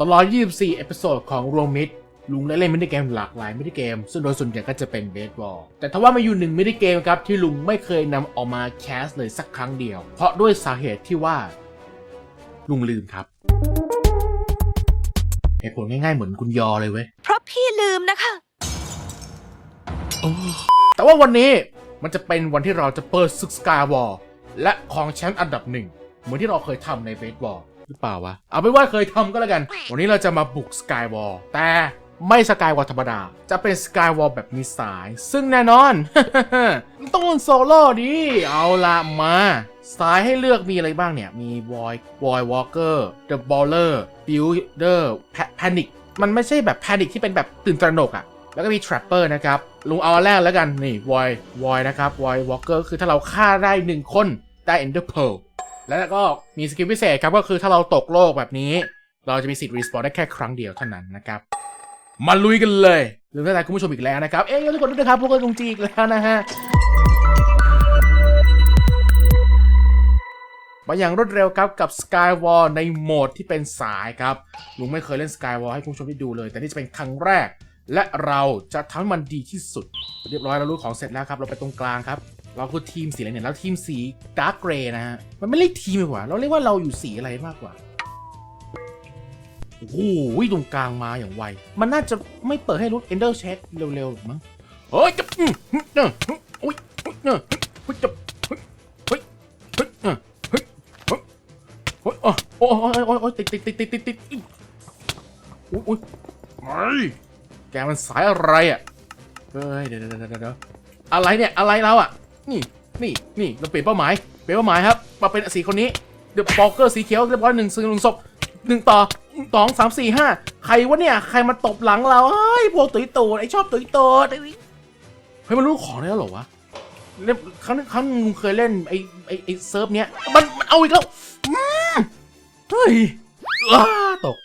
ตลอด 24 เอพิโซดของรวมมิดลุงได้เล่นมินิเกมหลากหลายมินิเกม ซึ่งโดยส่วนใหญ่ก็จะเป็นเบสบอล แต่ทว่ามาอยู่หนึ่งมินิเกมครับที่ลุงไม่เคยนำออกมาแคสเลยสักครั้งเดียว เพราะด้วยสาเหตุที่ว่า ลุงลืมครับเหตุผลง่ายๆเหมือนคุณยอเลยเว้ย เพราะพี่ลืมนะคะ แต่ว่าวันนี้มันจะเป็นวันที่เราจะเปิดศึกสกายวอลและของแชมป์อันดับหนึ่งเหมือนที่เราเคยทำในเบสบอล หรือเปล่าวะ เอาเป็นว่าเคยทำก็แล้วกัน วันนี้เราจะมาบุกสกายวอลแต่ไม่สกายวอลธรรมดา จะเป็นสกายวอลแบบมีสาย ซึ่งแน่นอนต้องเล่นโซโล่ดิ เอาละมา สายให้เลือกมีอะไรบ้างเนี่ย มีวอยวอยวอลเกอร์เดอะบอลเลอร์บิลเดอร์แพนิคมันไม่ใช่แบบแพนิคที่เป็นแบบตื่นตระหนกอะแล้วก็มี Trapper นะครับ ลุงเอาอันแรกแล้วกัน นี่ Void Void นะครับ Void Walker คือถ้าเราฆ่าได้ 1 คน ได้ Ender Pearl แล้วก็มีสกิลพิเศษครับก็คือถ้าเราตกโลกแบบนี้ เราจะมีสิทธิ์รีสปอนได้แค่ครั้งเดียวเท่านั้นนะครับ มาลุยกันเลยลืมทักทายคุณผู้ชมอีกแล้วนะครับ เอ๊ย่าลืมกดด้วยนะครับพวกเราลุงจีอีกแล้วนะฮะมาอย่างรวดเร็วครับกับ Skywall ในโหมดที่เป็นสายครับลุงไม่เคยเล่น Skywall ให้คุณผู้ชมได้ดูเลย แต่นี่จะเป็นครั้งแรก และเราจะทำให้มันดีที่สุด เรียบร้อยเรารู้ของเสร็จแล้วครับ เราไปตรงกลางครับ เราคือทีมสีอะไรเนี่ยแล้วทีมสีดาร์กเกรย์นะฮะ มันไม่เรียกทีมดีกว่า เราเรียกว่าเราอยู่สีอะไรมากกว่า โอ้โหตรงกลางมาอย่างไว มันน่าจะไม่เปิดให้รุด Ender Check เร็วๆมั้งเฮ้ยจะอืมเนอะอุ้ยอุ้ยเนอะเฮ้ยจะเฮ้ยเฮ้ยเฮ้ยเนอเฮ้ยเฮ้ยเฮ้ยโอ้โอ้โอ้โอ้โอ้ติดติดติดติดติดติดอุ้ยอุ้ยไม่แกมันสายอะไรอะเฮ้ยเดี๋ยวเดี๋ยวเดี๋ยวเดี๋ยวอะไรเนี่ยอะไรเราอะ นี่นี่นี่เราเปลี่ยนเป้าหมายเปลี่ยนเป้าหมายครับมาเป็นสีคนนี้เดี๋ยวปอกเกอร์สีเขียวเรียบร้อยหนึ่งซึ่งลงศพหนึ่งต่อสองสามสี่ห้าใครวะเนี่ยใครมาตบหลังเราเฮ้ยพวกตุยโตดไอชอบตุยโตดไอ้เฮ้ยมันรู้ของได้แล้วเหรอวะเล่นครั้งนึงครั้งนึงเคยเล่นไอไอไอเซิร์ฟเนี้ยมันมันเอาอีกแล้วเฮ้ยตก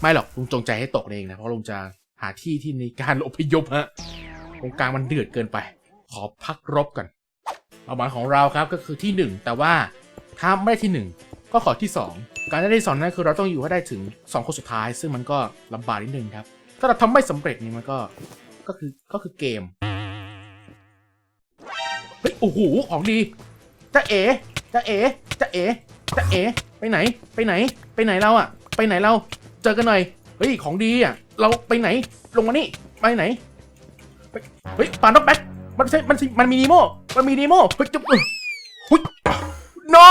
ไม่หรอกลุงจงใจให้ตกเองนะเพราะลุงจะหาที่ที่ในการอพยพฮะตรงกลางมันเดือดเกินไป ขอพักรบกันเป้าหมายของเราครับก็คือที่หนึ่งแต่ว่าถ้าไม่ได้ที่หนึ่งก็ขอที่สองการได้ที่สองนั่นคือเราต้องอยู่ให้ได้ถึงสองคนสุดท้าย ซึ่งมันก็ลำบากนิดนึงครับ ถ้าเราทำไม่สำเร็จนี่มันก็ก็คือก็คือเกมเฮ้ยโอ้โหของดีจะเอ๋จะเอ๋จะเอ๋จะเอ๋ไปไหน ไปไหน ไปไหนเราอะไปไหนเราเจอกันหน่อยเฮ้ยของดีอะเราไปไหนลงมานี่ไปไหนเฮ้ยปานด็อกแบ็ค มันใช่มันสิมันมีนีโมมันมีนีโมเฮ้ยจุ๊บเฮ้ย no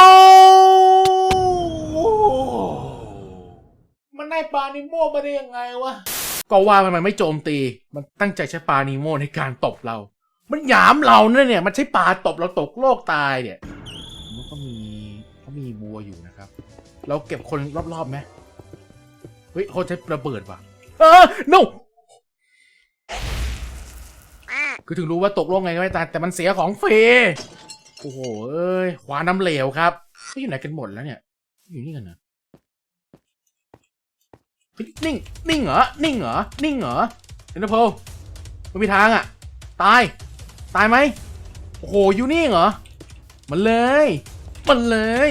มันได้ปลานิโมมาได้ยังไงวะ ก็ว่ามันไม่โจมตี มันตั้งใจใช้ปลานิโมในการตบเรา มันหยามเราเนี่ยมันใช้ปลาตบเราตกโลกตายเนี่ย มันก็มีเขามีบัวอยู่นะครับ เราเก็บคนรอบๆไหมเฮ้ยเขาใช้ระเบิดว่ะเออ no คือถึงรู้ว่าตกลงไงก็ไม่ตายแต่มันเสียของฟรีโอ้โหเอ้ยขวาน้ำเหลวครับไม่อยู่ไหนกันหมดแล้วเนี่ย อยู่นี่กันนะนิ่ง นิ่งเหรอ นิ่งเหรอ นิ่งเหรอเดนโพไม่มีทางอะ ตาย ตายไหมโอ้โห อยู่นี่เหรอ มันเลย มันเลย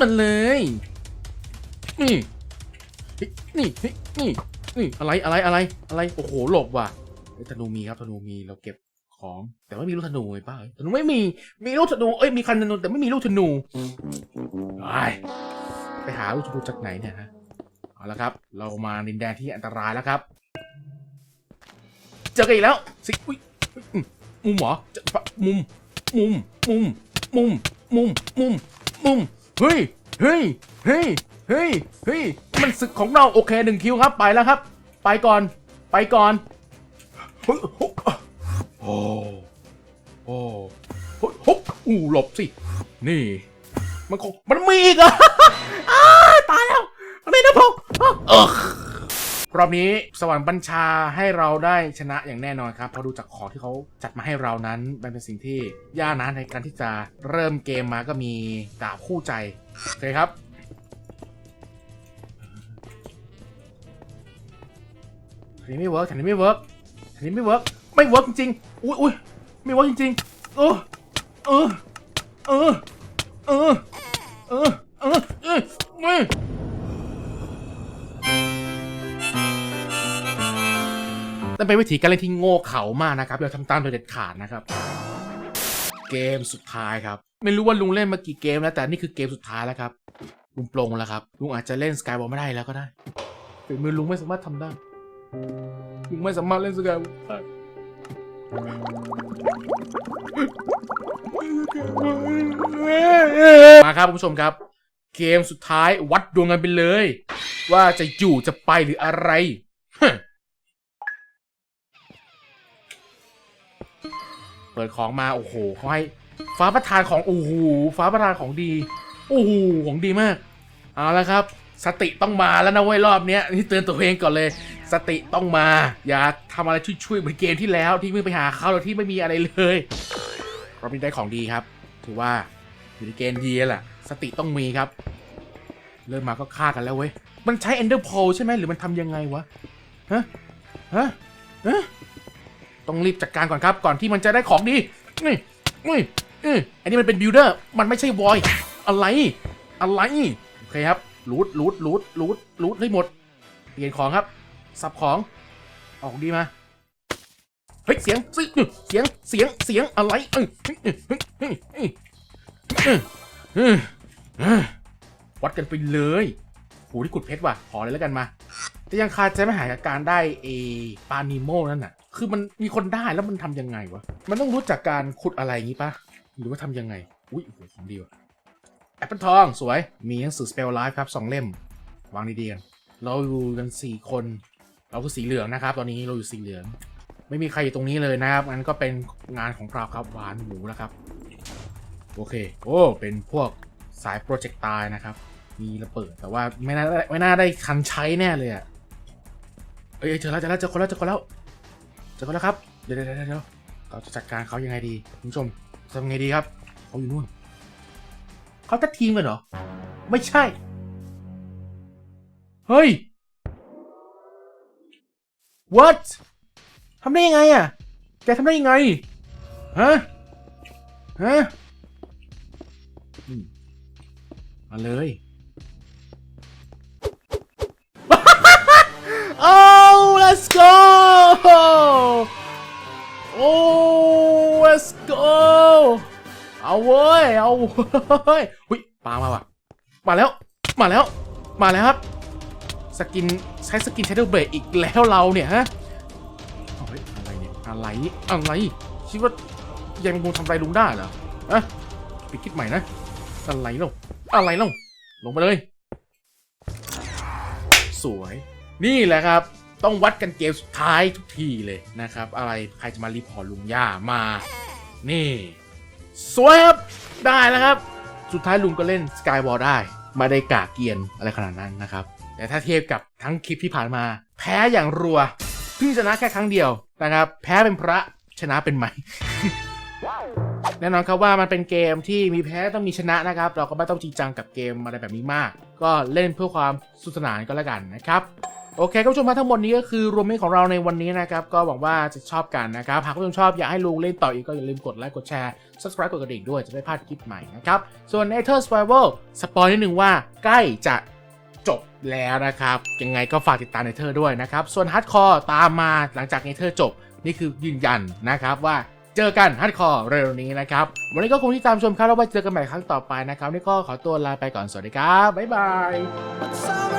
มันเลย นี่ นี่ นี่ นี่ อะไร อะไร อะไร อะไร โอ้โห หลบว่ะ ธนูมีครับธนูมีเราเก็บของ แต่ไม่มีลูกธนูไอ้ป้าธนูไม่มีมีลูกธนูเอ้ยมีคันธนูแต่ไม่มีลูกธนูไปไปหาลูกธนูจากไหนเนี่ยฮะเอาละครับ เรามาดินแดนที่อันตรายแล้วครับ เจอกันอีกแล้วสิอุ้ยมุมหรอมุมมุมมุมมุมมุมมุมมุมเฮ้ยเฮ้ยเฮ้ยเฮ้ยเฮ้ยมันศึกของเราโอเคหนึ่งคิวครับไปแล้วครับ ไปก่อน ไปก่อน ฮ้ยโอ้โอ้โอ้โอ้โอ้อู้หลบสิ นี่ มันคงมันมีอีกออ้าตายแล้วอะไรนะพงเออรอบนี้สวรรค์บัญชาให้เราได้ชนะอย่างแน่นอนครับเพราะดูจากของที่เขาจัดมาให้เรานั้นมันเป็นสิ่งที่ยากนะในการที่จะเริ่มเกมมาก็มีดาบคู่ใจโอเคครับอันนี้ไม่เวิร์กอันนี้ไม่เวิร์ก อันนี้ไม่เวิร์กไม่เวิร์กจริงๆอุ้ยอุ้ยไม่เวิร์กจริงโอ้เออเออเออเออเออเออเออนั่นเป็นวิธีการเล่นที่โง่เขามากนะครับเราทำตามโดยเด็ดขาดนะครับ เกมสุดท้ายครับ ไม่รู้ว่าลุงเล่นมากี่เกมแล้วแต่นี่คือเกมสุดท้ายแล้วครับ ลุงปรงแล้วครับ ลุงอาจจะเล่นสกายบอลไม่ได้แล้วก็ได้ฝีมือลุงไม่สามารถทำได้ ลุงไม่สามารถเล่นสกายบอลได้มาครับคุณผู้ชมครับ เกมสุดท้ายวัดดวงกันไปเลย ว่าจะอยู่จะไปหรืออะไรฮะเปิดของมาโอ้โหเขาให้ฟ้าประทานของโอ้โหฟ้าประทานของดีโอ้โหของดีมาก เอาละครับ สติต้องมาแล้วนะเว้ยรอบเนี้ยนี่เตือนตัวเองก่อนเลย สติต้องมา อย่าทำอะไรช่วยๆเหมือนเกมที่แล้วที่มึงไปหาเขาแล้วที่ไม่มีอะไรเลยรอบนี้ได้ของดีครับ ถือว่าอยู่ในเกณฑ์ดีแล้วแหละสติต้องมีครับ เริ่มมาก็ฆ่ากันแล้วเว้ย มันใช้ Ender Pearl ใช่ไหมหรือมันทำยังไงวะ ฮะ ฮะ ฮะ ต้องรีบจัดการก่อนครับ ก่อนที่มันจะได้ของดี นี่นี่นี่อันนี้มันเป็นบิลเดอร์ มันไม่ใช่วอย อะไร อะไร โอเคครับ รูดรูดรูดรูดรูดให้หมด เปลี่ยนของครับ สับของ ออกดีมา เฮ้ย เสียงเสียง เสียง เสียงเสียงอะไรเอ้ยเฮ้ยเฮ้ยเฮ้ยเฮ้ยเฮ้ยเฮ้ยเฮ้ยวัดกันไปเลยโหที่ขุดเพชรว่ะ ขอเลยแล้วกันมา แต่ยังคาใจไม่หายกับการได้เอปานิโมนั่นน่ะ คือมันมีคนได้แล้วมันทำยังไงวะ มันต้องรู้จักการขุดอะไรงี้ปะ หรือว่าทำยังไง อุ้ยโอ้โหของดีว่ะแอปเปิลทอง สวย มีหนังสือ Spell Life ครับสองเล่ม วางดีๆกันเราอยู่กันสี่คน เราคือสีเหลืองนะครับ ตอนนี้เราอยู่สีเหลือง ไม่มีใครอยู่ตรงนี้เลยนะครับงั้นก็เป็นงานของเราครับหวานหมูนะครับ โอเค โอ้ เป็นพวกสายโปรเจกต์ตายนะครับ มีระเบิดแต่ว่าไม่น่าไม่น่าได้คันใช้แน่เลยอะเอ้ยเจอแล้วเจอแล้วเจอคนแล้วเจอคนแล้วเจอคนแล้วครับ เดี๋ยวเดี๋ยวเดี๋ยวเราจะจัดการเขายังไงดีคุณผู้ชมทำไงดีครับเขาอยู่นู่นเขาจะทีมกันเหรอ ไม่ใช่ เฮ้ย what ทำได้ยังไงอะ แกทำได้ยังไง ฮะ ฮะอืมมาเลย oh let's go oh let's go เอาเว้ย เอาเว้ย หุยปลามาว่ะ มาแล้ว มาแล้ว มาแล้วครับ สกินใช้สกิน Shadow Blade อีกแล้วเราเนี่ยฮะอะไรเนี่ยอะไรอะไรคิดว่ายังคงทำไรลุงได้เหรออะไปคิดใหม่นะอะไรเล่าอะไรเล่าลงไปเลย สวย นี่แหละครับ ต้องวัดกันเกมสุดท้ายทุกทีเลยนะครับ อะไรใครจะมารีพอร์ตลุงย่ามา นี่ สวยครับ ได้แล้วครับ สุดท้ายลุงก็เล่นสกายวอลได้ ไม่ได้กาเกียนอะไรขนาดนั้นนะครับ แต่ถ้าเทียบกับทั้งคลิปที่ผ่านมา แพ้อย่างรัวเพิ่งชนะแค่ครั้งเดียวนะครับ แพ้เป็นพระชนะเป็นไหมแน่นอนครับว่ามันเป็นเกมที่มีแพ้ต้องมีชนะนะครับ เราก็ไม่ต้องจริงจังกับเกมอะไรแบบนี้มาก ก็เล่นเพื่อความสนุกสนานก็แล้วกันนะครับโอเคคุณผู้ชมมาทั้งหมดนี้ก็คือรวมมิตรของเราในวันนี้นะครับ ก็หวังว่าจะชอบกันนะครับ หากคุณผู้ชมชอบอยากให้ลุงเล่นต่ออีกก็อย่าลืมกดไลค์กดแชร์ subscribe กดกระดิ่งด้วยจะไม่พลาดคลิปใหม่นะครับ ส่วน e t h e r Survival สปอยนิดนึงว่าใกล้จะ จบแล้วนะครับ ยังไงก็ฝากติดตามเนเธอร์ด้วยนะครับ ส่วนฮัตคอร์ตามมาหลังจากเนเธอร์จบ นี่คือยืนยันนะครับว่าเจอกันฮ a r d คอร์เร็วนี้นะครับ วันนี้ก็คงที่ตามชมครับแล้วไว้เจอกันใหม่ครั้งต่อไปนะครับ นี่ก็ขอตัวลาไปก่อนสวัสดีครับบ๊ายบาย